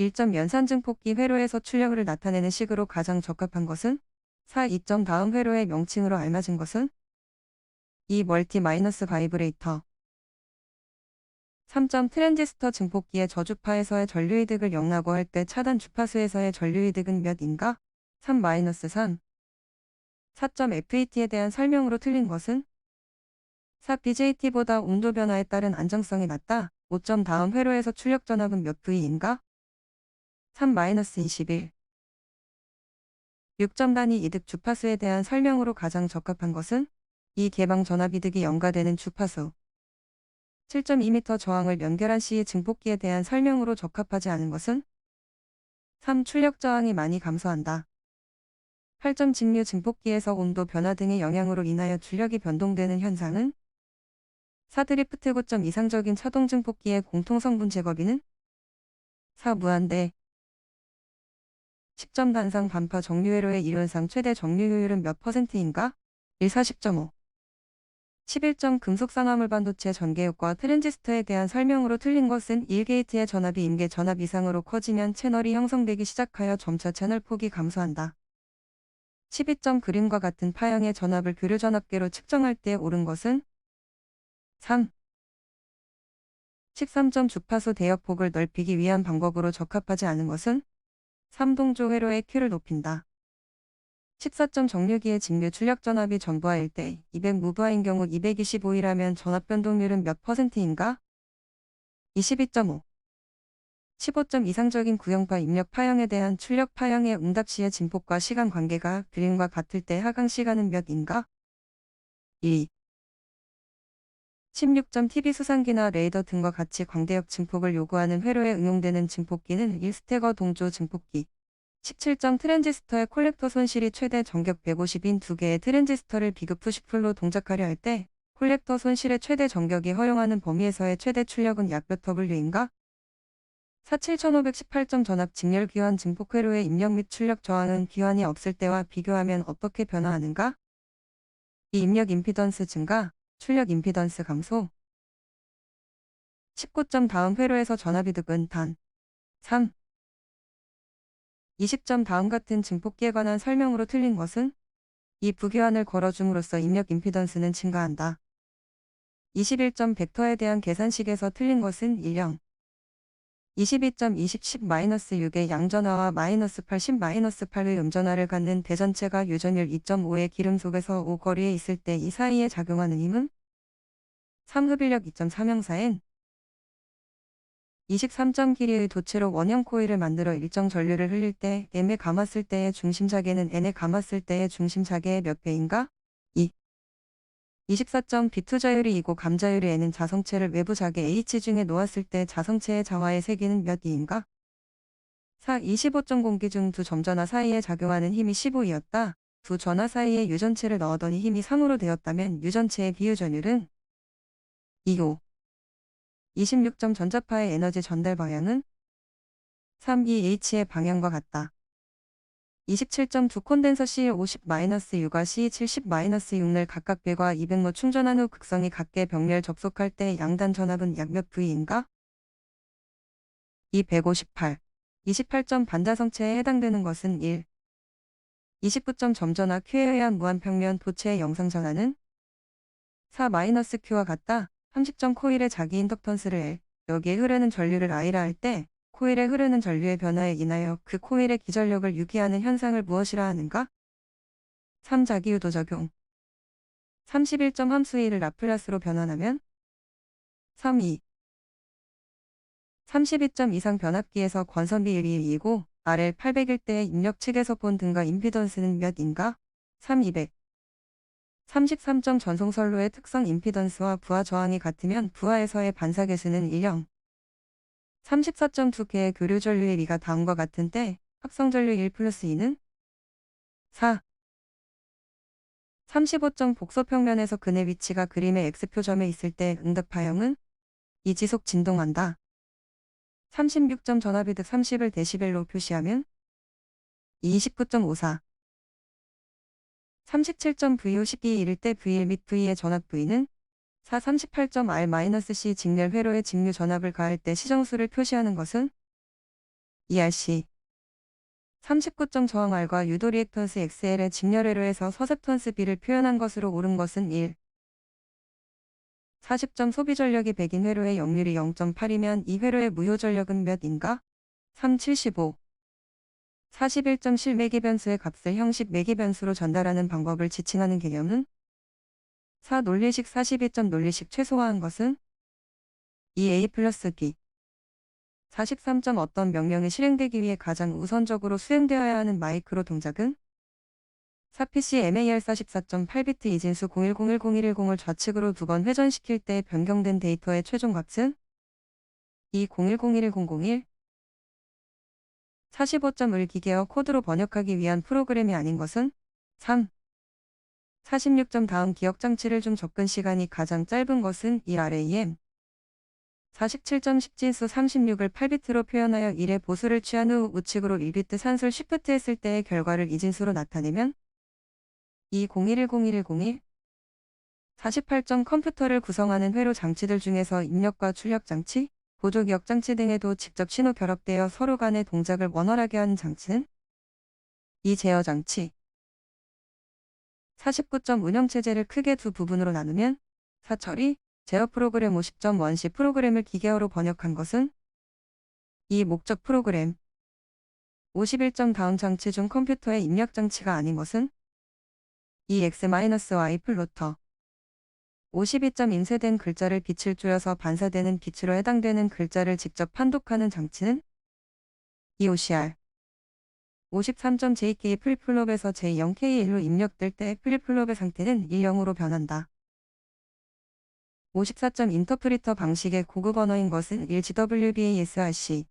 1점 연산 증폭기 회로에서 출력을 나타내는 식으로 가장 적합한 것은 4. 2점 다음 회로의 명칭으로 알맞은 것은 2. 멀티 마이너스 바이브레이터 3점 트랜지스터 증폭기의 저주파에서의 전류이득을 영라고 할 때 차단 주파수에서의 전류이득은 몇인가? 3 마이너스 3 4점 FET에 대한 설명으로 틀린 것은 4 BJT보다 온도 변화에 따른 안정성이 낮다. 5점 다음 회로에서 출력 전압은 몇 V인가? 3 마이너스 21 6점 단위 이득 주파수에 대한 설명으로 가장 적합한 것은 이 개방 전압 이득이 연가되는 주파수 7.2m 저항을 연결한 시의 증폭기에 대한 설명으로 적합하지 않은 것은 3. 출력 저항이 많이 감소한다. 8점 직류 증폭기에서 온도 변화 등의 영향으로 인하여 출력이 변동되는 현상은 4. 드리프트 고점 이상적인 차동 증폭기의 공통성분 제거비는 4. 무한대 10점 단상 반파 정류회로의 이론상 최대 정류 효율은 몇 퍼센트인가? 1 40.5 11점 금속 산화물 반도체 전개효과 트랜지스터에 대한 설명으로 틀린 것은 1게이트의 전압이 임계 전압 이상으로 커지면 채널이 형성되기 시작하여 점차 채널 폭이 감소한다. 12점 그림과 같은 파형의 전압을 교류 전압계로 측정할 때 옳은 것은 3. 13점 주파수 대역폭을 넓히기 위한 방법으로 적합하지 않은 것은 3동조 회로의 Q를 높인다. 14점 정류기의 직류 출력 전압이 전부하일 때200 무부하인 경우 225이라면 전압 변동률은 몇 퍼센트인가? 22.5 15점 이상적인 구형파 입력 파형에 대한 출력 파형의 응답 시의 진폭과 시간 관계가 그림과 같을 때 하강 시간은 몇인가? 2 16점 TV 수상기나 레이더 등과 같이 광대역 증폭을 요구하는 회로에 응용되는 증폭기는 1스테거 동조 증폭기 17점 트랜지스터의 콜렉터 손실이 최대 전격 150인 두 개의 트랜지스터를 비급 푸시풀로 동작하려 할 때 콜렉터 손실의 최대 전격이 허용하는 범위에서의 최대 출력은 약 몇 W인가? 47518점 전압 직렬 귀환 증폭 회로의 입력 및 출력 저항은 귀환이 없을 때와 비교하면 어떻게 변화하는가? 이 입력 임피던스 증가, 출력 임피던스 감소 19점 다음 회로에서 전압이득은 단 3. 20점 다음 같은 증폭기에 관한 설명으로 틀린 것은 이 부교환을 걸어줌으로써 입력 임피던스는 증가한다. 21점 벡터에 대한 계산식에서 틀린 것은 1령 22점 20 10-6의 양전화와 마이너스 80 마이너스 8의 음전화를 갖는 대전체가 유전율 2.5의 기름 속에서 5 거리에 있을 때 이 사이에 작용하는 힘은 3 흡인력 2.3형사엔 23점 길이의 도체로 원형 코일을 만들어 일정 전류를 흘릴 때 M에 감았을 때의 중심 자개는 N에 감았을 때의 중심 자개의 몇 배인가? 2. 24점 비투자율이 이고 감자율이 N은 자성체를 외부 자개 H 중에 놓았을 때 자성체의 자화의 세기는 몇 E인가? 4. 25점 공기 중 두 점전화 사이에 작용하는 힘이 15이었다. 두 전화 사이에 유전체를 넣어더니 힘이 3으로 되었다면 유전체의 비유전율은 2호 26점 전자파의 에너지 전달 방향은 3EH의 방향과 같다. 27점 두 콘덴서 C50-6과 C70-6을 각각 100과 200로 충전한 후 극성이 각계 병렬 접속할 때 양단 전압은 약 몇 V인가? 258. 28점 반자성체에 해당되는 것은 1. 29점 점전화 Q에 의한 무한평면 도체의 영상 전환은 4-Q와 같다. 30점 코일의 자기 인덕턴스를 L, 여기에 흐르는 전류를 I라 할 때 코일에 흐르는 전류의 변화에 인하여 그 코일의 기전력을 유기하는 현상을 무엇이라 하는가? 3. 자기유도 적용 31점 함수 1을 라플라스로 변환하면 3, 2 32점 이상 변압기에서 권선비 1이 2이고 RL 800일 때의 입력 측에서 본 등가 임피던스는 몇인가? 3, 200 33점 전송선로의 특성 임피던스와 부하 저항이 같으면 부하에서의 반사 계수는 1형. 34.2 개의 교류 전류의 리가 다음과 같은 때 합성 전류 1 플러스 2는 4. 35점 복소 평면에서 근의 위치가 그림의 X표점에 있을 때 응답 파형은 이 지속 진동한다. 36점 전압이 득 30을 데시벨로 표시하면 29.54 37점 VO 식기 이를 때 V1 및 V의 전압 V는 4 38점 R-C 직렬 회로의 직류 전압을 가할 때 시정수를 표시하는 것은 ERC 39점 저항 R과 유도 리액턴스 XL의 직렬 회로 해서 서셉턴스 B를 표현한 것으로 옳은 것은 1. 40점 소비 전력이 100인 회로의 역률이 0.8이면 이 회로의 무효 전력은 몇인가? 3. 75. 41점 실매기 변수의 값을 형식 매기 변수로 전달하는 방법을 지칭하는 개념은 4. 논리식 42점 논리식 최소화한 것은? 2a 플러스 b. 43점 어떤 명령이 실행되기 위해 가장 우선적으로 수행되어야 하는 마이크로 동작은? 4PC MAR 44.8비트 이진수 01010110을 좌측으로 두 번 회전시킬 때 변경된 데이터의 최종 값은? 2 01011001 45점을 기계어 코드로 번역하기 위한 프로그램이 아닌 것은? 3 46점 다음 기억 장치를 중 접근 시간이 가장 짧은 것은 1 RAM 47점 10진수 36을 8비트로 표현하여 1의 보수를 취한 후 우측으로 1비트 산술 쉬프트 했을 때의 결과를 이진수로 나타내면 201101101 48점 컴퓨터를 구성하는 회로 장치들 중에서 입력과 출력 장치, 보조 기억 장치 등에도 직접 신호 결합되어 서로 간의 동작을 원활하게 하는 장치는 이 제어 장치 49점 운영체제를 크게 두 부분으로 나누면 사처리, 제어 프로그램 50점 원시 프로그램을 기계어로 번역한 것은 이 목적 프로그램 51점 다음 장치 중 컴퓨터의 입력 장치가 아닌 것은 이 x-y 플로터 52점 인쇄된 글자를 빛을 쪼여서 반사되는 빛으로 해당되는 글자를 직접 판독하는 장치는 이 OCR 53점 JK 플립플롭에서 J0K1로 입력될 때 플립플롭의 상태는 1,0으로 변한다. 54점 인터프리터 방식의 고급 언어인 것은 1GWBASRC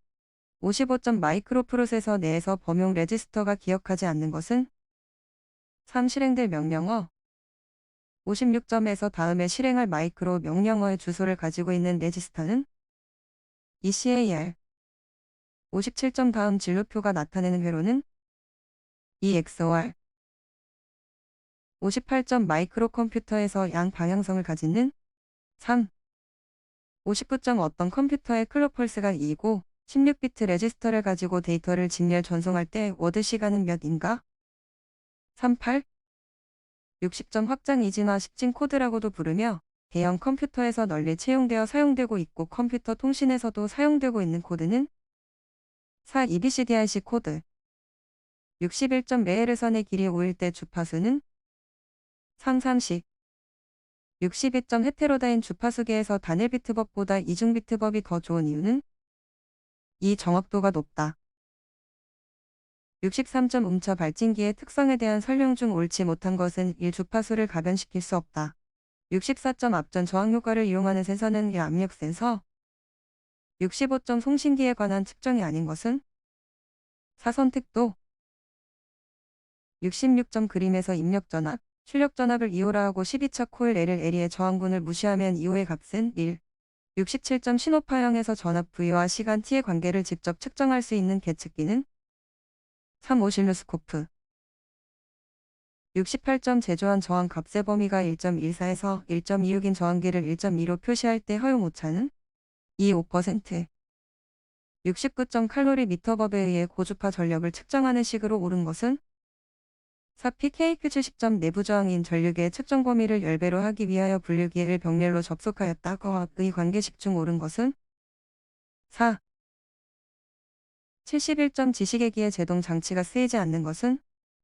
55점 마이크로 프로세서 내에서 범용 레지스터가 기억하지 않는 것은 3. 실행될 명령어 56점에서 다음에 실행할 마이크로 명령어의 주소를 가지고 있는 레지스터는 ECAR 57점 다음 진로표가 나타내는 회로는 EXOR 58점 마이크로 컴퓨터에서 양 방향성을 가지는 3. 59점 어떤 컴퓨터의 클럭 펄스가 2고 16비트 레지스터를 가지고 데이터를 직렬 전송할 때 워드 시간은 몇인가? 38. 60점 확장 이진화 10진 코드라고도 부르며 대형 컴퓨터에서 널리 채용되어 사용되고 있고 컴퓨터 통신에서도 사용되고 있는 코드는 4. EBCDIC 코드 61점 레일선의 길이 5일 때 주파수는 상상식 62점 헤테로다인 주파수계에서 단일 비트법보다 이중 비트법이 더 좋은 이유는 이 정확도가 높다. 63점 음차 발진기의 특성에 대한 설명 중 옳지 못한 것은 1주파수를 가변시킬 수 없다. 64점 앞전 저항 효과를 이용하는 센서는 1 압력 센서 65점 송신기에 관한 측정이 아닌 것은? 4선택도. 66점 그림에서 입력 전압 출력 전압을 2호라 하고 12차 코일 L을 L의 저항분을 무시하면 2호의 값은 1. 67점 신호파형에서 전압 V와 시간 T의 관계를 직접 측정할 수 있는 계측기는? 3. 오실로스코프. 68점 제조한 저항 값의 범위가 1.14에서 1.26인 저항기를 1.2로 표시할 때 허용 오차는 25% 69점 칼로리 미터법에 의해 고주파 전력을 측정하는 식으로 옳은 것은 4P KQ70점 내부 저항인 전류계의 측정 범위를 10배로 하기 위하여 분류기를 병렬로 접속하였다. 거학의 관계식 중 옳은 것은 4. 71점 지시계기의 제동 장치가 쓰이지 않는 것은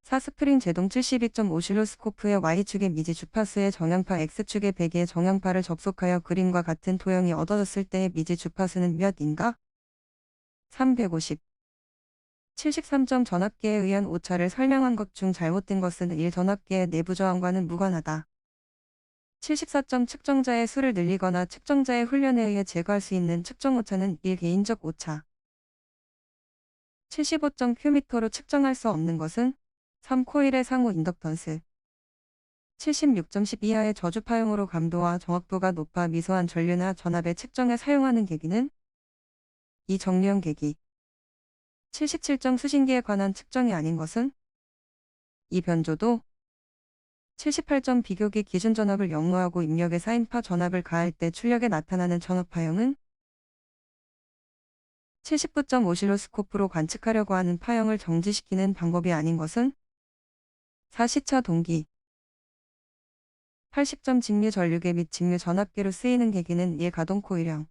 4 스프링 제동 72점 오실로스코프의 Y축의 미지 주파수의 정향파 X축의 배기의 정향파를 접속하여 그림과 같은 도형이 얻어졌을 때의 미지 주파수는 몇인가? 350 73점 전압계에 의한 오차를 설명한 것 중 잘못된 것은 1 전압계의 내부 저항과는 무관하다. 74점 측정자의 수를 늘리거나 측정자의 훈련에 의해 제거할 수 있는 측정 오차는 1 개인적 오차. 75점 큐미터로 측정할 수 없는 것은 3 코일의 상호 인덕턴스. 76.10 이하의 저주파용으로 감도와 정확도가 높아 미소한 전류나 전압의 측정에 사용하는 계기는 이 정류형 계기. 77점 수신기에 관한 측정이 아닌 것은 이 변조도 78점 비교기 기준 전압을 역로하고 입력에 사인파 전압을 가할 때 출력에 나타나는 전압파형은 79점 오실로스코프로 관측하려고 하는 파형을 정지시키는 방법이 아닌 것은 4시차 동기. 80점 직류 전류계 및 직류 전압계로 쓰이는 계기는 1 가동 코일형